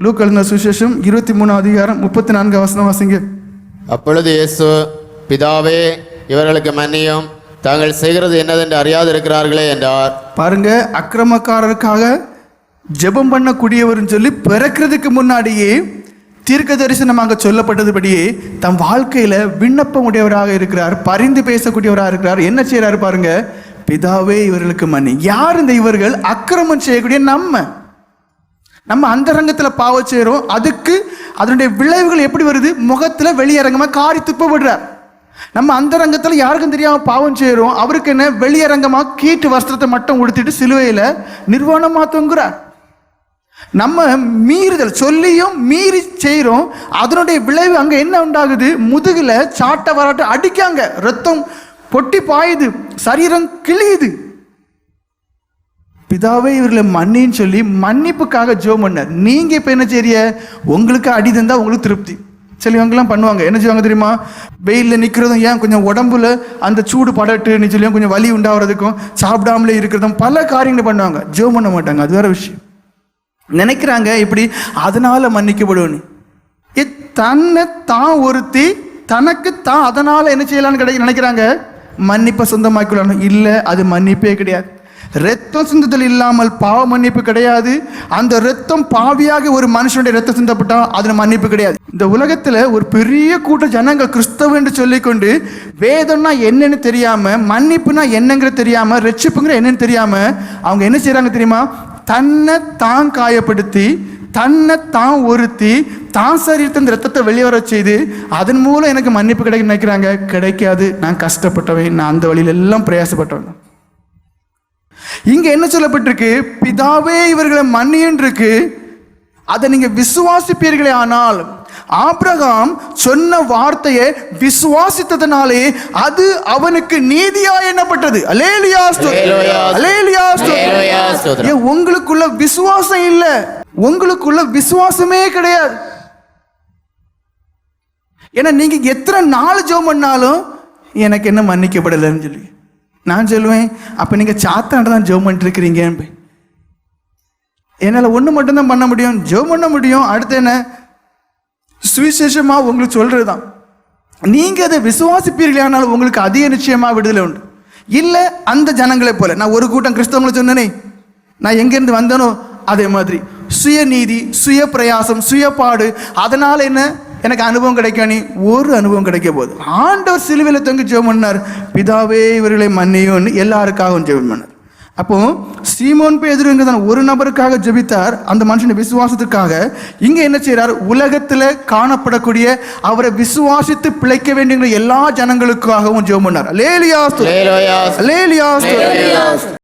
Look எழுந்த சுசேஷம் இருபத்தி மூணு அதிகாரம் முப்பத்தி நான்கு வசனம் வாசிங்க. அப்பொழுது இயேசு பிதாவே இவர்களுக்கு மன்னியும். தாங்கள் செய்கிறது என்னதென்று அறியாதிருக்கிறார்களே என்றார். பாருங்க அக்கிரமக்காரருக்காக ஜெபம் பண்ணக்கூடியவர்னு சொல்லி பிறக்கிறதுக்கு முன்னாடியே தீர்க்க தரிசனமாக சொல்லப்பட்டதுபடியே தம் வாழ்க்கையில விண்ணப்பம் உடையவராக இருக்கிறார் பரிந்து பேசக்கூடியவராக இருக்கிறார். என்ன செய்யறாரு பாருங்க பிதாவே இவர்களுக்கு மன்னி யார் இந்த இவர்கள்? அக்கிரமம் செய்யக்கூடிய நம்ம. நம்ம அந்தரங்கத்தில் பாவம் செய்கிறோம் அதுக்கு அதனுடைய விளைவுகள் எப்படி வருது? முகத்தில் வெளியரங்கமாக காரி துப்பப்படுறார் நம்ம அந்தரங்கத்தில் யாருக்கும் தெரியாமல் பாவம் செய்கிறோம் அவருக்கு என்ன? வெளியரங்கமாக கீட்டு வஸ்திரத்தை மட்டும் உடுத்திட்டு சிலுவையில் நிர்வாணமாக தொங்குறார். நம்ம மீறுதல் சொல்லியும் மீறி செய்கிறோம் அதனுடைய விளைவு அங்கே என்ன உண்டாகுது? முதுகில் சாட்டை வராட்டை அடிக்காங்க. ரத்தம் பொட்டி பாயுது. சரீரம் கிழியுது. பிதாவே இவர்களை மன்னின்னு சொல்லி மன்னிப்புக்காக ஜோ பண்ணார். நீங்கள் இப்போ என்ன செய்ய உங்களுக்கு அடி தந்தால் உங்களுக்கு திருப்தி. சிலவங்கெல்லாம் பண்ணுவாங்க. என்ன செய்வாங்க தெரியுமா? வெயிலில் நிற்கிறதும் ஏன் கொஞ்சம் உடம்புல அந்த சூடு படட்டுன்னு சொல்லியும் கொஞ்சம் வலி உண்டாகிறதுக்கும் சாப்பிடாமலே இருக்கிறதும் பல காரியங்களை பண்ணுவாங்க. ஜோ பண்ண மாட்டாங்க. அது வேற விஷயம். நினைக்கிறாங்க இப்படி அதனால் மன்னிக்கப்படுவோன்னு ஏ, தன்னை தான் ஒருத்தி தனக்கு தான் அதனால் என்ன செய்யலான்னு கிடைக்க நினைக்கிறாங்க? மன்னிப்பை சொந்தமாக்கிடணும் இல்லை அது மன்னிப்பே கிடையாது. ரத்தம் சிந்துதல் இல்லாமல் பாவ மன்னிப்பு கிடையாது. அந்த ரத்தம் பாவியாக ஒரு மனுஷனுடைய ரத்தம் சிந்தப்பட்டால் அதில் மன்னிப்பு கிடையாது. இந்த உலகத்தில் ஒரு பெரிய கூட்ட ஜனங்கள் கிறிஸ்தவ என்று சொல்லிக்கொண்டு வேதம்னா என்னன்னு தெரியாமல் மன்னிப்புனா என்னங்கிறது தெரியாமல் ரட்சிப்புங்கிற என்னன்னு தெரியாமல் அவங்க என்ன செய்கிறாங்க தெரியுமா? தன்னை தான் காயப்படுத்தி தன்னை தான் ஒருத்தி தான் சரீரத்தை இந்த ரத்தத்தை வெளியே வர செய்து அதன் மூலம் எனக்கு மன்னிப்பு கிடைக்க நினைக்கிறாங்க. கிடைக்காது. நான் கஷ்டப்பட்டவன். நான் அந்த வழியில எல்லாம் பிரயாசப்பட்டவன். இங்க என்ன சொல்லப்பட்டிருக்கு? பிதாவே இவர்களை மன்னியன் இருக்கு அதை நீங்க விசுவாசிப்பீர்களே ஆனால் ஆபிரகாம் சொன்ன வார்த்தையை விசுவாசித்ததனாலே அது அவனுக்கு நீதியா எண்ணப்பட்டது. அலேலியா. அலேலியா உங்களுக்குள்ள விசுவாசம் இல்ல. உங்களுக்குள்ள விசுவாசமே கிடையாது. ஏன்னா நீங்க எத்தனை நாள் ஜெபம் பண்ணாலும் எனக்கு என்ன மன்னிக்கப்படலைன்னு சொல்லி. நான் சொல்லுவேன் அப்போ நீங்கள் சாத்தாண்ட தான் ஜெபம் பண்ணிட்டுருக்கிறீங்க. என்னால் ஒன்று மட்டும்தான் பண்ண முடியும். ஜெபம் பண்ண முடியும். அடுத்து என்ன? சுவிசேஷமாக உங்களுக்கு சொல்கிறது தான் நீங்கள் அதை விசுவாசிப்பீர்களானால் உங்களுக்கு அதிக நிச்சயமாக விடுதலை உண்டு. இல்லை அந்த ஜனங்களை போல. நான் ஒரு கூட்டம் கிறிஸ்தவங்களை சொன்னேனே. நான் எங்கேருந்து வந்தேனோ அதே மாதிரி. சுயநீதி சுய பிரயாசம் சுயப்பாடு. அதனால் என்ன? எனக்கு அனுபவம் கிடைக்க நீ ஒரு அனுபவம் கிடைக்க போகுது. ஆண்டவர் சிலுவையில் தொங்கி ஜெபம் பண்ணார் பிதாவே இவர்களை மன்னியும்னு எல்லாருக்காகவும் ஜெபம் பண்ணார் அப்போ சீமோன் பேதுருங்கிறதான ஒரு நபருக்காக ஜெபித்தார். அந்த மனுஷனுடைய விசுவாசத்துக்காக இங்க என்ன செய்றார் உலகத்துல காணப்படக்கூடிய அவரை விசுவாசித்து பிழைக்க வேண்டிய எல்லா ஜனங்களுக்காகவும் ஜெபம் பண்ணார் லேலியா அல்லேலூயா. லேலியா